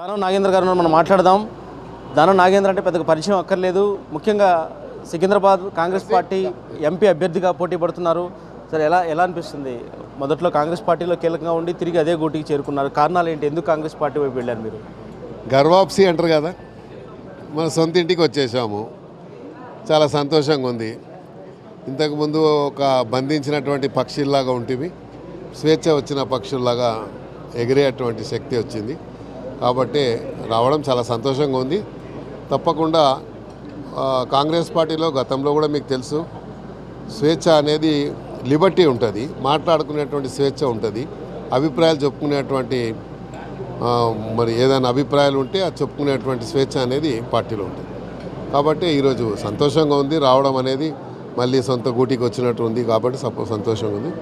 దానం నాగేంద్ర గారు మనం మాట్లాడదాం. దానం నాగేంద్ర అంటే పెద్దగా పరిచయం అక్కర్లేదు. ముఖ్యంగా సికింద్రాబాద్ కాంగ్రెస్ పార్టీ ఎంపీ అభ్యర్థిగా పోటీ పడుతున్నారు. సరే ఎలా ఎలా అనిపిస్తుంది? మొదట్లో కాంగ్రెస్ పార్టీలో కీలకంగా ఉండి తిరిగి అదే గూటికి చేరుకున్నారు. కారణాలు ఏంటి? ఎందుకు కాంగ్రెస్ పార్టీ వైపు వెళ్ళారు మీరు? గర్వాప్సి అంటారు కదా? మన సొంత ఇంటికి వచ్చేసాము. చాలా సంతోషంగా ఉంది. ఇంతకుముందు ఒక బంధించినటువంటి పక్షుల్లాగా ఉంటివి. స్వేచ్ఛ వచ్చిన పక్షుల్లాగా ఎగిరేటువంటి శక్తి వచ్చింది. కాబట్టి రావడం చాలా సంతోషంగా ఉంది. తప్పకుండా కాంగ్రెస్ పార్టీలో గతంలో కూడా మీకు తెలుసు స్వేచ్ఛ అనేది లిబర్టీ ఉంటుంది మాట్లాడుకునేటువంటి స్వేచ్ఛ ఉంటుంది అభిప్రాయాలు చెప్పుకునేటువంటి మరి ఏదైనా అభిప్రాయాలు ఉంటే అది చెప్పుకునేటువంటి స్వేచ్ఛ అనేది పార్టీలో ఉంటుంది. కాబట్టి ఈరోజు సంతోషంగా ఉంది రావడం అనేది మళ్ళీ సొంత గూటికి వచ్చినట్టు ఉంది కాబట్టి సపో సంతోషంగా ఉంది.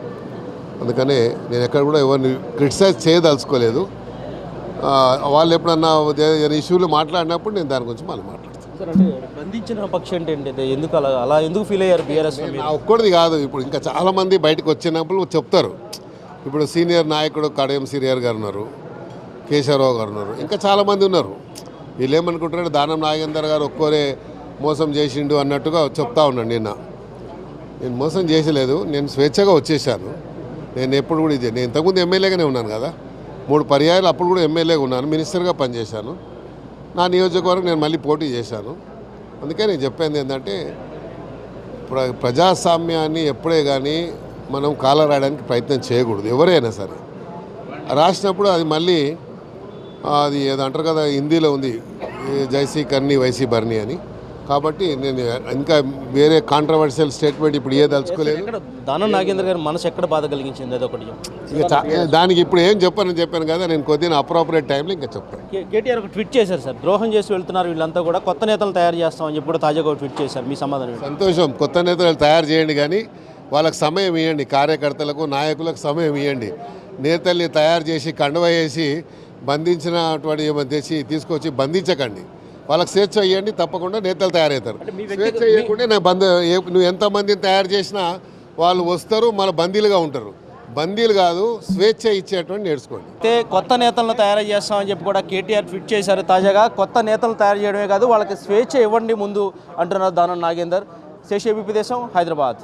అందుకనే నేను ఎక్కడ కూడా ఎవరిని క్రిటిసైజ్ చేయదలుచుకోలేదు. వాళ్ళు ఎప్పుడన్నా ఇష్యూలు మాట్లాడినప్పుడు నేను దాని గురించి మళ్ళీ మాట్లాడతాను. బంధించిన పక్షి అంటే ఏంటి? అంటే ఎందుకు అలా అలా ఎందుకు ఫీల్ అయ్యారు బీఆర్ఎస్ నా ఒక్కడిది కాదు. ఇప్పుడు ఇంకా చాలామంది బయటకు వచ్చినప్పుడు చెప్తారు. ఇప్పుడు సీనియర్ నాయకుడు కడియం సీనియర్ గారు ఉన్నారు కేశవరావు గారు ఉన్నారు ఇంకా చాలామంది ఉన్నారు. వీళ్ళు ఏమనుకుంటారంటే దానం నాగేందర్ గారు ఒక్కోరే మోసం చేసిండు అన్నట్టుగా చెప్తా ఉన్నాను నిన్న. నేను మోసం చేసలేదు నేను స్వేచ్ఛగా వచ్చేసాను. నేను ఎప్పుడు కూడా ఇది నేను ఇంతకుముందు ఎమ్మెల్యేగానే ఉన్నాను కదా. మూడు పర్యాయాలు అప్పుడు కూడా ఎమ్మెల్యేగా ఉన్నాను మినిస్టర్గా పనిచేశాను. నా నియోజకవర్గం నేను మళ్ళీ పోటీ చేశాను. అందుకే నేను చెప్పేది ఏంటంటే ప్ర ప్రజాస్వామ్యాన్ని ఎప్పుడే కానీ మనం కాలరాయడానికి ప్రయత్నం చేయకూడదు ఎవరైనా సరే. రాసినప్పుడు అది మళ్ళీ అది ఏదో అంటారు కదా హిందీలో ఉంది జైసీ కర్ణి వైసీ బర్ణి అని. కాబట్టి నేను ఇంకా వేరే కాంట్రవర్షియల్ స్టేట్మెంట్ ఇప్పుడు ఏ దలుచుకోలేదు ఎక్కడ దానం నాగేంద్ర గారి మనసు ఎక్కడ బాధ కలిగించింది? అదొకటి దానికి ఇప్పుడు ఏం చెప్పాను చెప్పాను కదా నేను కొద్దిగా అప్రోప్రియేట్ టైంలో ఇంకా చెప్తాను. కే- కేటీఆర్ ఒక ట్వీట్ చేశారు సార్. ద్రోహం చేసి వెళ్తున్నారు వీళ్ళంతా కూడా. కొత్త నేతలు తయారు చేస్తామని చెప్పి కూడా తాజాగా ట్వీట్ చేశారు. మీ సమాధానం? సంతోషం. కొత్త నేతలు తయారు చేయండి కానీ వాళ్ళకి సమయం ఇవ్వండి కార్యకర్తలకు నాయకులకు సమయం ఇవ్వండి నేతల్ని తయారు చేసి కండువ వేసి బంధించినటువంటి తెచ్చి తీసుకొచ్చి బంధించకండి. వాళ్ళకి స్వేచ్ఛ ఇవ్వండి తప్పకుండా నేతలు తయారవుతారు. స్వేచ్ఛ ఇవ్వకుండా నా బంద్ నువ్వు ఎంతమందిని తయారు చేసినా వాళ్ళు వస్తారు మన బందీలుగా ఉంటారు. బందీలు కాదు స్వేచ్ఛ ఇచ్చేటువంటి నేర్చుకోండి. అయితే కొత్త నేతలను తయారు చేస్తామని చెప్పి కూడా కేటీఆర్ ట్వీట్ చేశారు తాజాగా. కొత్త నేతలు తయారు చేయడమే కాదు వాళ్ళకి స్వేచ్ఛ ఇవ్వండి ముందు అంటున్నారు దానం నాగేందర్. శేషేబీపీ దేశం హైదరాబాద్.